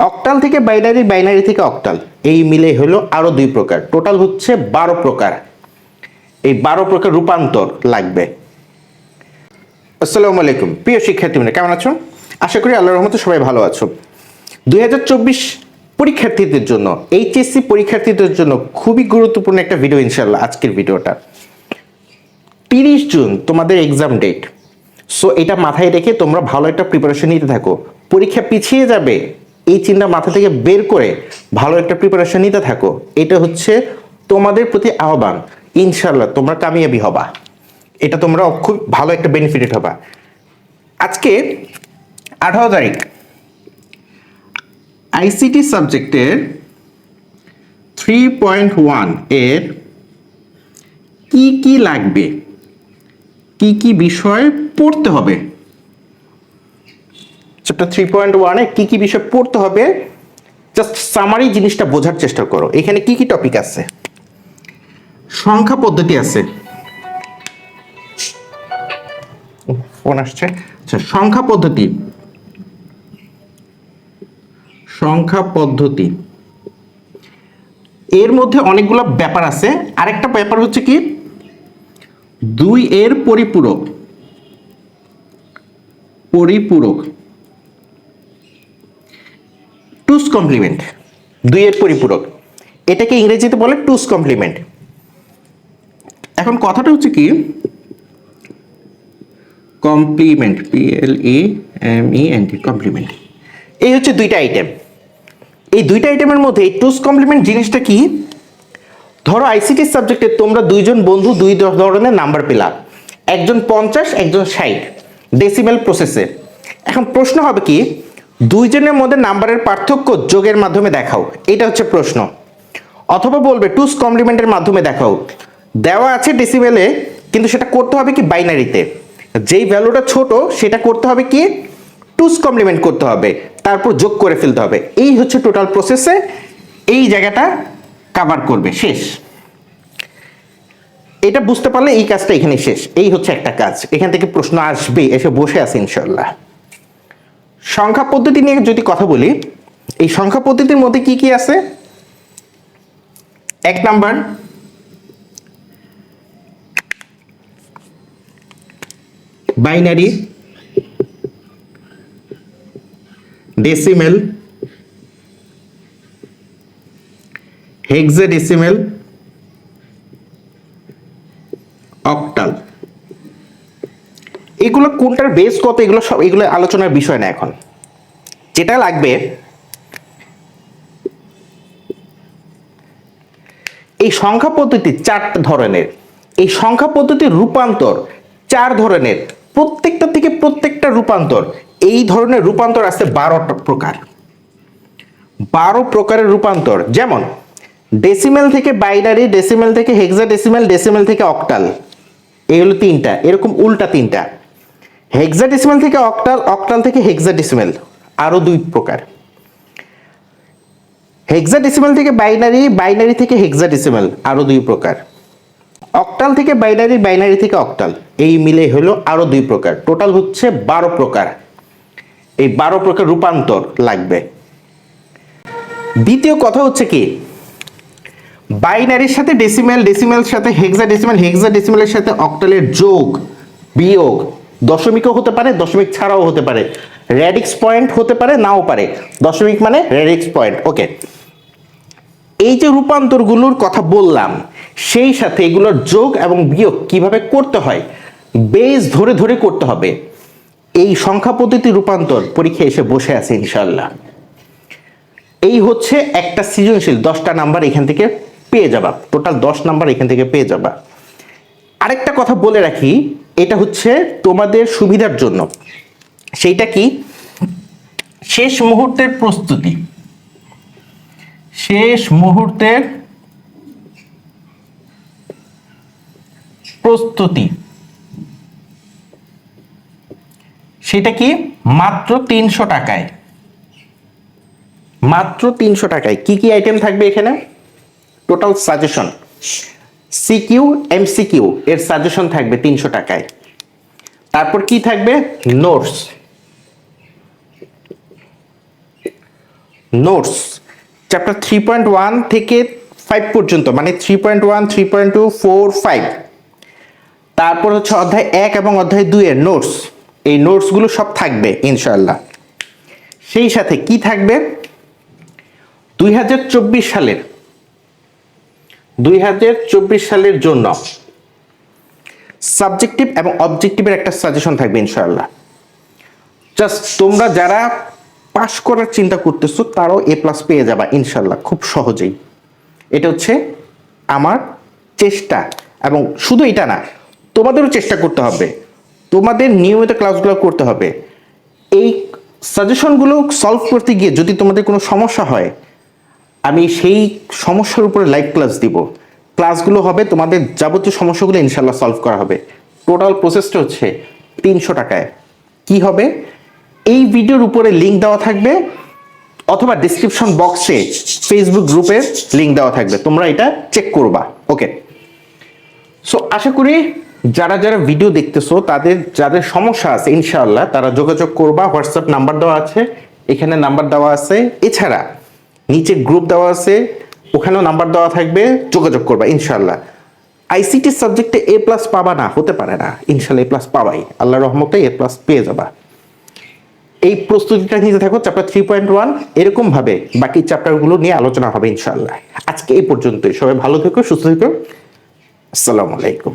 Octal থেকে binary binary থেকে octal. এই মিলে হলো আরও দুই প্রকার। টোটাল হচ্ছে বারো প্রকার। এই বারো প্রকার রূপান্তর লাগবে। আসসালামু আলাইকুম। প্রিয় শিক্ষার্থীবৃন্দ, কেমন আছো? আশা করি আল্লাহর রহমতে সবাই ভালো আছো। দুই হাজার চব্বিশ পরীক্ষার্থীদের জন্য এইচএসসি পরীক্ষার্থীদের জন্য খুবই গুরুত্বপূর্ণ একটা ভিডিও ইনশাল্লাহ আজকের ভিডিওটা। তিরিশ জুন, তোমাদের এক্সাম ডেট সো এটা মাথায় রেখে তোমরা ভালো একটা প্রিপারেশন নিতে থাকো। পরীক্ষা পিছিয়ে যাবে এই চিন্তা মাথা থেকে বের করে ভালো একটা প্রিপারেশন নিতে থাকো। এটা হচ্ছে তোমাদের প্রতি আহ্বান। ইনশাল্লাহ তোমরা কামিয়াবি হবা। এটা তোমরা খুব ভালো একটা বেনিফিটেড হবা। আজকে আঠারো তারিখ। আইসিটি সাবজেক্টের থ্রি পয়েন্ট ওয়ানের কি কি লাগবে? কি কি বিষয় পড়তে হবে? চ্যাপ্টার থ্রি পয়েন্ট ওয়ানে কি কি বিষয় পড়তে হবে? জাস্ট সামারি জিনিসটা বোঝার চেষ্টা করো। এখানে কি কি টপিক আছে? সংখ্যা পদ্ধতি আছে। ফোন আসছে। আচ্ছা সংখ্যা পদ্ধতি। সংখ্যা পদ্ধতি। এর মধ্যে অনেকগুলো ব্যাপার আছে। আরেকটা ব্যাপার হচ্ছে কি? দুই এর পরিপূরক। পরিপূরক। টুস কমপ্লিমেন্ট দুই এর পরিপূরক। এটাকে ইংরেজিতে বলে টুস কমপ্লিমেন্ট। এখন কথাটা হচ্ছে কি? Complement, P L E M E N T, complement. এই হচ্ছে দুইটা আইটেম এই দুইটা আইটেমের মধ্যে টুস কমপ্লিমেন্ট জিনিসটা কি? ধরো আইসিটি সাবজেক্টে তোমরা দুইজন বন্ধু দুই ধরনের নাম্বার পেলা। একজন পঞ্চাশ, একজন ষাট। ডেসিমেল প্রসেসে এখন প্রশ্ন হবে কি? দুইজনের মধ্যে নাম্বারের পার্থক্য যোগের মাধ্যমে দেখাও। এটা হচ্ছে প্রশ্ন। অথবা বলবে, টুস কমপ্লিমেন্টের মাধ্যমে দেখাও। দেওয়া আছে ডেসিমেলে কিন্তু সেটা করতে হবে কি বাইনারিতে যেই ভ্যালুটা ছোট, সেটা করতে হবে কি? টুস কমপ্লিমেন্ট করতে হবে। তারপর যোগ করে ফেলতে হবে। এই হচ্ছে টোটাল প্রসেসে এই জায়গাটা কাভার করবে। শেষ। এটা বুঝতে পারলে এই কাজটা এখানে শেষ। এই হচ্ছে একটা কাজ। এখান থেকে প্রশ্ন আসবে, এসে বসে আছে ইনশাল্লাহ সংখ্যা পদ্ধতি নিয়ে যদি কথা বলি, এই সংখ্যা পদ্ধতির মধ্যে কি কি আছে? এক number binary decimal hexadecimal octal এগুলো কোনটার বেস কত, এগুলো সব, এগুলো আলোচনার বিষয় না এখন। যেটা লাগবে, এই সংখ্যা পদ্ধতি চার ধরনের, এই সংখ্যা পদ্ধতির রূপান্তর চার ধরনের, প্রত্যেকটা থেকে প্রত্যেকটা রূপান্তর, এই ধরনের রূপান্তর আছে বারোটা প্রকার। বারো প্রকারের রূপান্তর, যেমন ডেসিমেল থেকে বাইনারি ডেসিমেল থেকে হেক্সা ডেসিমেল ডেসিমেল থেকে অক্টাল এই হলো তিনটা, এরকম উল্টা তিনটা। হেক্সা ডেসিমেল থেকে অক্টাল অক্টাল থেকে হেক্সা ডেসিমেল আরও দুই প্রকার। হেক্সা ডেসিমেল থেকে বাইনারি বাইনারি থেকে হেক্সা ডেসিমেল আরও দুই প্রকার। অক্টাল থেকে বাইনারি বাইনারি থেকে অক্টাল এই মিলে হলো আরও দুই প্রকার। টোটাল হচ্ছে বারো প্রকার। এই বারো প্রকার রূপান্তর লাগবে। দ্বিতীয় কথা হচ্ছে কি? বাইনারির সাথে ডেসিমেল ডেসিমেল সাথে হেক্সা ডেসিমেল হেক্সা ডেসিমেলের সাথে অক্টালের যোগ, বিয়োগ। দশমিকও হতে পারে, দশমিক ছাড়াও হতে পারে। র্যাডিক্স পয়েন্ট হতে পারে, নাও পারে। দশমিক মানে র্যাডিক্স পয়েন্ট ওকে এই যে রূপান্তরগুলোর কথা বললাম, সেই সাথে এগুলোর যোগ এবং বিয়োগ কীভাবে করতে হয়? বেস ধরে ধরে করতে হবে। এই সংখ্যা পদ্ধতি রূপান্তর পরীক্ষায় এসে বসে আছে ইনশাল্লাহ এই হচ্ছে একটা সৃজনশীল, দশটা নাম্বার এখান থেকে পেয়ে যাবা। টোটাল দশ নাম্বার এখান থেকে পেয়ে যাবা। আরেকটা কথা বলে রাখি এটা হচ্ছে তোমাদের সুবিধার জন্য। সেইটা কি? শেষ মুহূর্তের প্রস্তুতি। শেষ মুহূর্তের প্রস্তুতি। সেটা কি? মাত্র তিনশো টাকায়। মাত্র তিনশো টাকায়। কি কি আইটেম থাকবে এখানে? টোটাল সাজেশন সিকিউ এমসিকিউ এর সাজেশন থাকবে তিনশো টাকায়। তারপর কি থাকবে? Notes notes chapter three point one থেকে ফাইভ পর্যন্ত মানে three point one three point two four five তারপর হচ্ছে অধ্যায় এক এবং অধ্যায় দুইয়ের নোটস এই নোটসগুলো সব থাকবে ইনশাল্লাহ সেই সাথে কি থাকবে? দুই হাজার চব্বিশ সালের দুই হাজার চব্বিশ সালের জন্য। সাবজেক্টিভ এবং অবজেক্টিভের একটা সাজেশন থাকবে ইনশাআল্লাহ। জাস্ট তোমরা যারা পাশ করার চিন্তা করতেছো, তারাও এ প্লাস পেয়ে যাবা ইনশাল্লাহ খুব সহজেই। এটা হচ্ছে আমার চেষ্টা এবং শুধু এটা না, তোমাদেরও চেষ্টা করতে হবে। তোমাদের নিয়মিত ক্লাসগুলো করতে হবে। এই সাজেশনগুলো সলভ করতে গিয়ে যদি তোমাদের কোনো সমস্যা হয় আমি সেই সমস্যার উপরে লাইভ ক্লাস দিব। ক্লাসগুলো হবে তোমাদের যাবতীয় সমস্যাগুলো ইনশাল্লাহ সলভ করা হবে। টোটাল প্রসেসটা হচ্ছে তিনশো টাকায়। কি হবে? এই ভিডিওর উপরে লিঙ্ক দেওয়া থাকবে অথবা ডিসক্রিপশন বক্সে ফেসবুক গ্রুপের লিঙ্ক দেওয়া থাকবে। তোমরা এটা চেক করবা। ওকে সো আশা করি যারা যারা ভিডিও দেখতেছো, তাদের যাদের সমস্যা আছে ইনশাআল্লাহ, তারা যোগাযোগ করবা। হোয়াটসঅ্যাপ নাম্বার দেওয়া আছে, এখানে নাম্বার দেওয়া আছে। এছাড়া নিচে গ্রুপ দেওয়া আছে, ওখানেও নাম্বার দেওয়া থাকবে, যোগাযোগ করবা, ইনশাআল্লাহ। আইসিটি সাবজেক্টে এ প্লাস পাবা না, হতে পারে না। ইনশাল্লাহ এ প্লাস পাবাই। আল্লাহ রহমতে এ প্লাস পেয়ে যাবা। এই প্রস্তুতিটা নিতে থাকো চ্যাপ্টার থ্রি পয়েন্ট ওয়ান এরকম ভাবে বাকি চ্যাপ্টারগুলো নিয়ে আলোচনা হবে ইনশাল্লাহ আজকে এই পর্যন্তই। সবাই ভালো থেকো, সুস্থ থেকো। আসসালামু আলাইকুম।